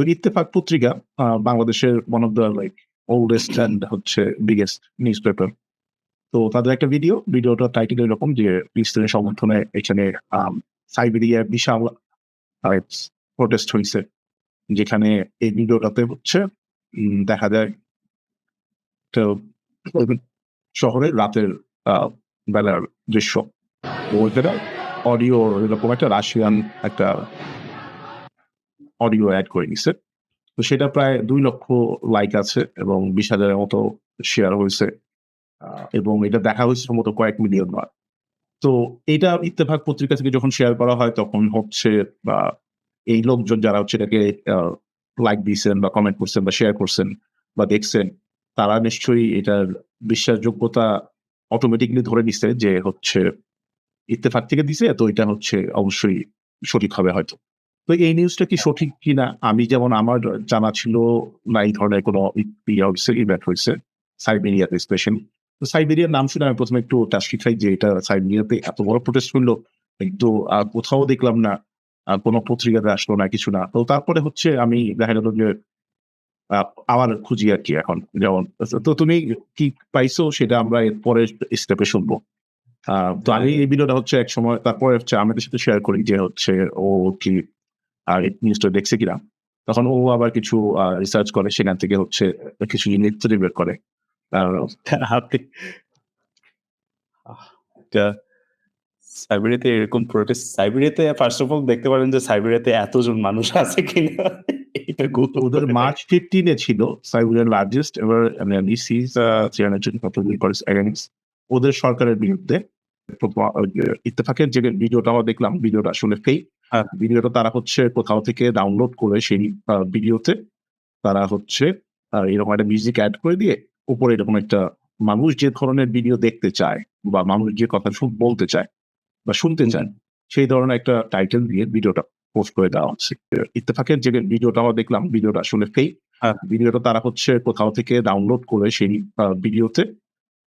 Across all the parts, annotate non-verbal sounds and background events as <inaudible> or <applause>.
তো ইত্তেফাক পত্রিকা বাংলাদেশের one of the like oldest and হচ্ছে বিগেস্ট নিউজ পেপার তো তাদের একটা ভিডিও ভিডিওটা টাইটেল এরকম যে ফিলিস্তিনের সমর্থনে এখানে আম, সাইবেরিয়ার বিশাল প্রোটেস্ট হয়েছে যেখানে এই ভিডিওটাতে হচ্ছে দেখা যায় তো শহরের রাতের বেলার দৃশ্য। ওইটা অডিও এরকম একটা রাশিয়ান একটা অডিও অ্যাড করে নিছে। তো সেটা প্রায় দুই লক্ষ লাইক আছে এবং বিশ হাজারের মতো শেয়ার হয়েছে এবং এটা দেখা হয়েছে সম্ভবত কয়েক মিলিয়ন বার। তো এটা ইত্তেফাক পত্রিকা থেকে যখন শেয়ার করা হয় তখন হচ্ছে, বা এই লোকজন যারা হচ্ছে এটাকে লাইক দিয়েছেন বা কমেন্ট করছেন বা শেয়ার করছেন বা দেখছেন, তারা নিশ্চয়ই এটার বিশ্বাসযোগ্যতা অটোমেটিকলি ধরে নিচ্ছে যে হচ্ছে ইত্তেফাক থেকে দিছে, তো এটা হচ্ছে অবশ্যই সঠিক হবে হয়তো। তো এই নিউজটা কি সঠিক কিনা? আমি যেমন আমার জানা ছিল না, এই ধরনের কোনো ইভেন্ট হয়েছে সাইবেরিয়াতে স্পেশালি তো সাইবেরিয়ার নাম শুনে আমি প্রথমে একটু টাস্কি খাই যে এটা সাইবেরিয়াতে এত বড় প্রোটেস্ট হইল কিন্তু কোথাও দেখলাম না কোনো পত্রিকাতে আসলো না, কিছু না। তো তারপরে হচ্ছে আমি দেখা গেল যে আবার খুঁজি আর কি এখন, যেমন, তো তুমি কি পাইছো সেটা আমরা পরের স্টেপে শুনব। তো আমি এই ভিডিওটা হচ্ছে এক সময়, তারপরে হচ্ছে আমাদের সাথে শেয়ার করি যে হচ্ছে ও কি আর নিউজটা দেখছে কিনা তখন ও আবার কিছু রিসার্চ করে সেখান থেকে হচ্ছে কিছু নৃত্য বের করে। আপনি সাইবেরিয়াতে এরকম প্রোটেস্ট সাইবেরিয়াতে ফার্স্ট অফ অল দেখতে পারেন যে সাইবেরিয়াতে এতজন মানুষ আছে কিনা। এটা ওদের মার্চ ফিফটিনে ছিল সাইবেরিয়ার লার্জেস্ট এবার ইসিস ওদের সরকারের বিরুদ্ধে। ইত্তেফাকের যে ভিডিওটা আমরা দেখলাম ভিডিওটা আসলে ফেক। ভিডিওটা তারা হচ্ছে কোথাও থেকে ডাউনলোড করে সেই ভিডিওতে তারা হচ্ছে এরকম একটা মিউজিক অ্যাড করে দিয়ে উপরে এরকম একটা মানুষ যে ধরনের ভিডিও দেখতে চায় বা মানুষ যে কথা বলতে চায় বা শুনতে চায়, সেই ধরনের একটা টাইটেল দিয়ে ভিডিওটা পোস্ট করে দেওয়া হচ্ছে ইত্তেফাকের যে ভিডিওটা আমরা দেখলাম, ভিডিওটা আসলে ফেক হ্যাঁ। ভিডিওটা তারা হচ্ছে কোথাও থেকে ডাউনলোড করে সেই ভিডিওতে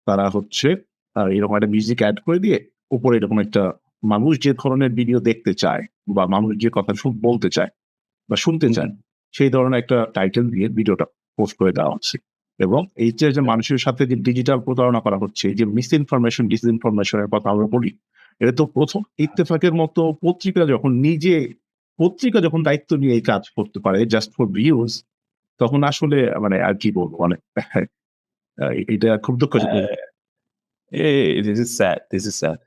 তারা হচ্ছে এরকম একটা মিউজিক অ্যাড করে দিয়ে উপরে এরকম একটা মানুষ যে ধরনের ভিডিও দেখতে চায় বা মানুষ যে কথা শুন- বলতে চায় বা শুনতে চায় সেই ধরনের একটা টাইটেল দিয়ে ভিডিওটা পোস্ট করে দেওয়া হচ্ছে। এবং এই যে মানুষের সাথে যে ডিজিটাল প্রতারণা করা হচ্ছে যে মিস ইনফরমেশন ডিস ইনফরমেশনের কথা আমরা বলি এটা তো প্রথম ইত্তেফাকের মতো পত্রিকা যখন নিজে পত্রিকা যখন দায়িত্ব নিয়ে এই কাজ করতে পারে জাস্ট ফর ভিউজ তখন আসলে মানে আর কি বলব মানে <laughs> এটা খুব দুঃখজনক। This is sad this is sad